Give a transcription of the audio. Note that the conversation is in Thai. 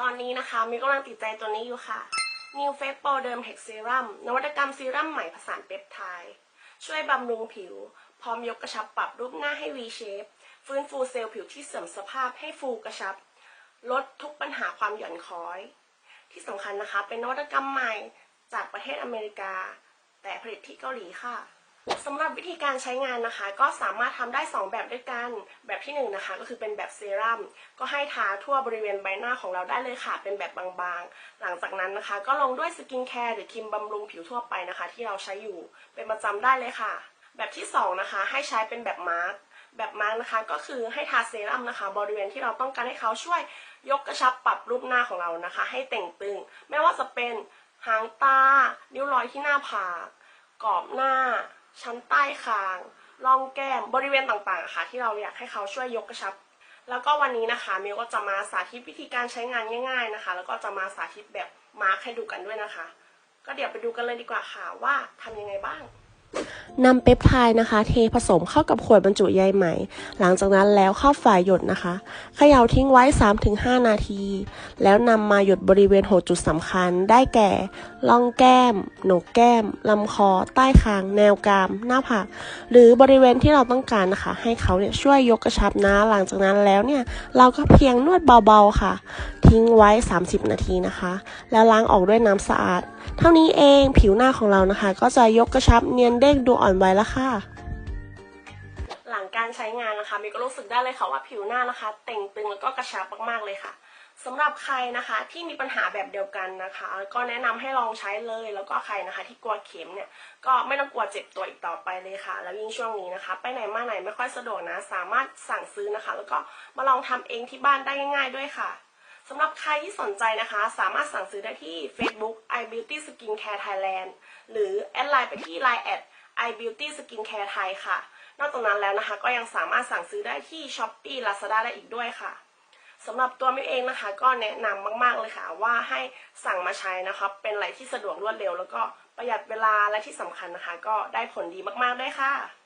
ตอนนี้นะคะมิกำลังติดใจตัวนี้อยู่ค่ะ New Face Pro Derm Tech Serum นวัตกรรมซีรั่มใหม่ผสานเปปไทด์ช่วยบำรุงผิว พร้อมยกกระชับปรับรูปหน้าให้ V shape ฟื้นฟูเซลล์ผิวที่เสื่อมสภาพให้ฟูกระชับ ลดทุกปัญหาความหย่อนคล้อย ที่สำคัญนะคะเป็นนวัตกรรมใหม่จากประเทศอเมริกา แต่ผลิตที่เกาหลีค่ะ สำหรับวิธีการใช้งานนะคะ ก็สามารถทำได้ 2 แบบด้วยกัน แบบที่1นงนะคะก็คือเป็นแบบเซรั่มก็ให้ทาทั่วบริเวณใบหน้าของเราได้เลยค่ะ เป็นแบบบางๆ หลังจากนั้นนะคะ ก็ลงด้วยสกินแคร์หรือครีมบำรุงผิวทั่วไปนะคะ ที่เราใช้อยู่เป็นประจำได้เลยค่ะ แบบที่สองนะคะให้ใช้เป็นแบบมาร์กแบบมาร์กนะคะก็คือให้ทาเซรั่มนะคะ บริเวณที่เราต้องการให้เขาช่วยยกกระชับปรับรูปหน้าของเรานะคะ ให้เต่งตึง ไม่ว่าจะเป็นหางตา นิ้วรอยที่หน้าผากกรอบหน้า ชั้นใต้คางร่องแก้มบริเวณต่างๆค่ะ ที่เราอยากให้เขาช่วยยกกระชับ แล้วก็วันนี้นะคะมิวก็จะมาสาธิตวิธีการใช้งานง่าย ๆนะคะ แล้วก็จะมาสาธิตแบบมาร์คให้ดูกันด้วยนะคะ ก็เดี๋ยวไปดูกันเลยดีกว่าค่ะว่าทำยังไงบ้าง นำเปปไทด์นะคะ เทผสมเข้ากับขวดบรรจุใยไหม หลังจากนั้นแล้วเข้าฝ่ายหยดนะคะเขย่าทิ้งไว้ 3-5 นาที แล้วนำมาหยดบริเวณ6จุดสำคัญ ได้แก่ล่องแก้ม โหนกแก้มลำคอ ใต้คาง แนวกราม หน้าผากหรือบริเวณที่เราต้องการนะคะ ให้เขาเนี่ยช่วยยกกระชับนะ หลังจากนั้นแล้วเนี่ยเราก็เพียงนวดเบาๆค่ะ ทิ้งไว้ 30 นาทีนะคะ แล้วล้างออกด้วยน้ำสะอาด เท่านี้เองผิวหน้าของเรานะคะ ก็จะยกกระชับเนียนเด้งดูอ่อนไหวแล้วค่ะ หลังการใช้งานนะคะมิวก็รู้สึกได้เลยค่ะว่าผิวหน้านะคะ เต่งตึงแล้วก็กระชับมากๆเลยค่ะสำหรับใครนะคะที่มีปัญหาแบบเดียวกันนะคะ ก็แนะนำให้ลองใช้เลย แล้วก็ใครนะคะ ที่กลัวเข็มเนี่ยก็ไม่ต้องกลัวเจ็บตัวอีกต่อไปเลยค่ะ แล้วยิ่งช่วงนี้นะคะ ไปไหนมาไหนไม่ค่อยสะดวกนะ สามารถสั่งซื้อนะคะ แล้วก็มาลองทำเองที่บ้านได้ง่าย ๆ ด้วยค่ะ สำหรับใครที่สนใจนะคะ สามารถสั่งซื้อได้ที่ Facebook i Beauty Skincare Thailand หรือแอดไลน์ไปที่ Line at i Beauty Skincare Thai ค่ะ นอกจากนั้นแล้วนะคะ ก็ยังสามารถสั่งซื้อได้ที่ Shopee Lazada ได้อีกด้วยค่ะสำหรับตัวมิวเองนะคะ ก็แนะนำมาก ๆ เลยค่ะ ว่าให้สั่งมาใช้นะคะเป็นอะไรที่สะดวกรวดเร็ว แล้วก็ประหยัดเวลาและที่สำคัญนะคะ ก็ได้ผลดีมากๆด้วยค่ะ